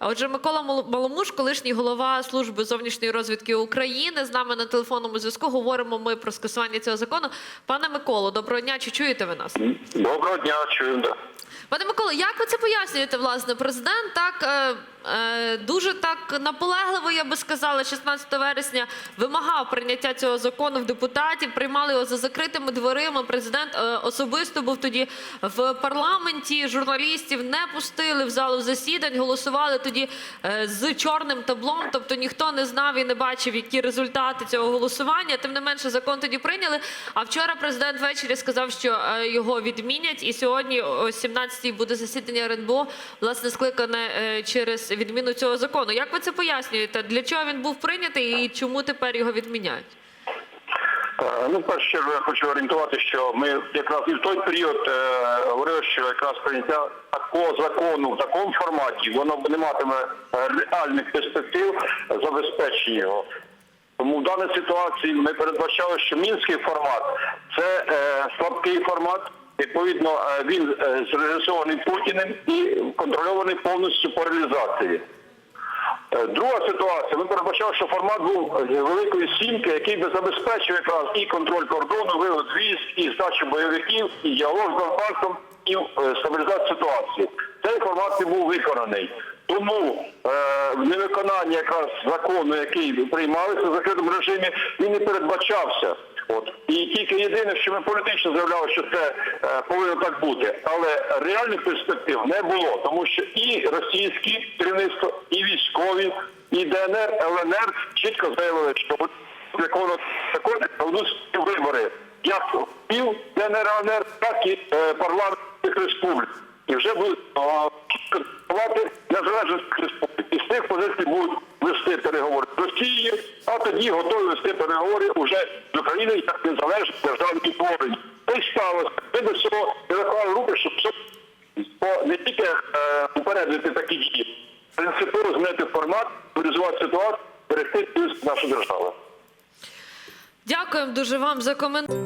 Отже, Микола Мал- Маломуш, колишній голова служби зовнішньої розвідки України, з нами на телефонному зв'язку. Говоримо ми про скасування цього закону. Пане Миколо, доброго дня. Чи чуєте ви нас? Доброго дня, чую. Пане Миколо, як ви це пояснюєте? Власне, президент так е, дуже так наполегливо, я би сказала, 16 вересня вимагав прийняття цього закону в депутатів. Приймали його за закритими дверима. Президент е, особисто був тоді в парламенті. Журналістів не пустили в залу засідань. Голосували тоді е, з чорним таблом. Тобто ніхто не знав і не бачив, які результати цього голосування. Тим не менше, закон тоді прийняли. А вчора президент ввечері сказав, що е, його відмінять. І сьогодні о 17-й буде засідання РНБО, власне, скликане е, через відміну цього закону. Як ви це пояснюєте? Для чого він був прийнятий і чому тепер його відміняють? Е, Ну, в першу чергу я хочу орієнтувати, що ми якраз і в той період е, говорили, що якраз прийняття такого закону в такому форматі, воно не матиме реальних перспектив забезпечення його. Тому в даній ситуації ми передбачали, що мінський формат це е, слабкий формат. Відповідно, е, він е, зрежисований Путіним і контрольований повністю по реалізації. Е, Друга ситуація. Ми передбачали, що формат був великої сімки, який би забезпечив якраз і контроль кордону, вивод військ, і здачу бойовиків, і діалог з Донбасом, і стабілізацію ситуації. Цей формат не був виконаний. Тому е, невиконання якраз закону, який приймався в закритому режимі, він не передбачався. От. І тільки єдине, що ми політично заявляли, що це е, повинно так бути, але реальних перспектив не було, тому що і російське керівництво, і військові, і ДНР, ЛНР чітко заявили, що законно закони проведуть вибори. Як пів ДНР, ЛНР, так і е, парламентських республік. І вже будуть контролювати незалежність республік. І з тих позицій будуть вести переговори з Росією, а тоді готові вести переговори уже з Україною як незалежні державні утворення. Це й сталося. Ми до цього не заклали руки, щоб по- не тільки е, упередити такі дії, принципово змінити формат, вирізувати ситуацію, берегти плюс нашу державу. Дякуємо дуже вам за коментар.